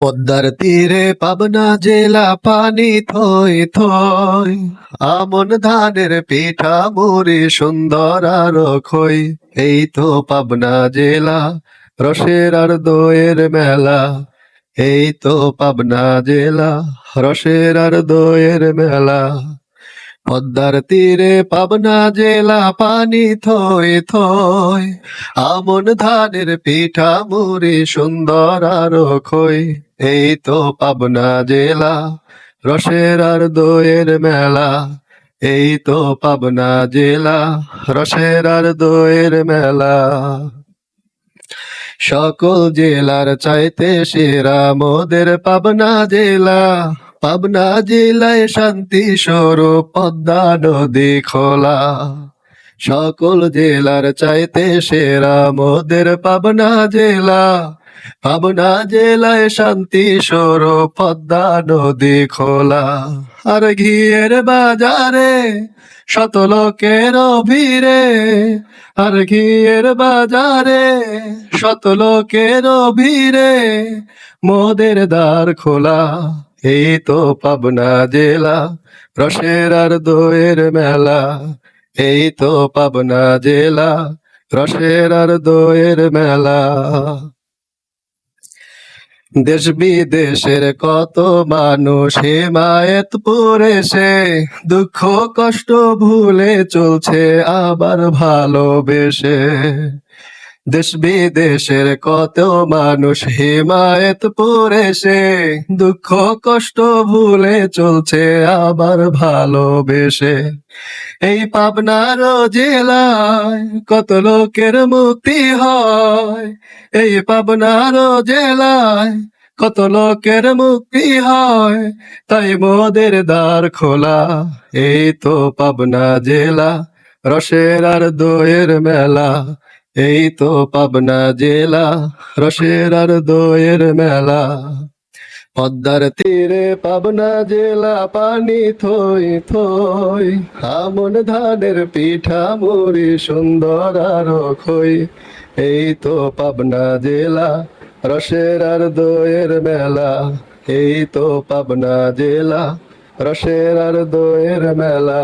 পদ্মার তীরে পাবনা জেলা পানি থই থই, আমন ধানের পিঠা মুড়ি সুন্দর আর খই। এই তো পাবনা জেলা, রসের আর দইয়ের মেলা। এই তো পাবনা জেলা, রসের আর দইয়ের মেলা। পদ্মার তীরে পাবনা জেলা পানি থই থই, আমন ধানের পিঠা মুড়ি সুন্দর আর খই। এই তো পাবনা জেলা, রসের আর দইয়ের মেলা। এই তো পাবনা জেলা, রসের আর দইয়ের মেলা। সকল জেলার চাইতে সেরা মোদের পাবনা জেলা। পাবনা জেলায় শান্তি স্বরূপ পদ্মা নদী খোলা। সকল জেলার চাইতে সেরা মোদের পাবনা জেলা। পাবনা জেলায় শান্তি স্বরূপ পদ্মা নদী খোলা। আর ঘিয়ের বাজারে শত লোকের ভিড়ে। আর ঘিয়ের বাজারে শত লোকের ভিড়ে। মোদের দ্বার খোলা, এই তো পাবনা জেলা। রসের আর দইয়ের মেলা, এই তো পাবনা জেলা। রসের আর দইয়ের মেলা। দেশ বিদেশের কত মানুষ হিমায়তপুরে সে দুঃখ কষ্ট ভুলে চলছে আবার ভালোবেসে। দেশ বিদেশের কত মানুষ হিমায়তপুরে সে দুঃখ কষ্ট ভুলে চলছে আবার ভালোবেসে। এই পাবনার জেলায় কত লোকের মুক্তি হয়, এই পাবনার জেলায় কত লোকের মুক্তি হয়, তাই মোদের দ্বার খোলা, এই তো পাবনা জেলা, রসের আর দইয়ের মেলা। এই তো পাবনা জেলা, রসের আর দইয়ের মেলা। পদ্মার তীরে পাবনা জেলা, পানি থই থই। আমন ধানের পিঠা, মুড়ি, সুন্দর আর খই। এই তো পাবনা জেলা, রসের আর দইয়ের মেলা। এই তো পাবনা জেলা, রসের আর দইয়ের মেলা।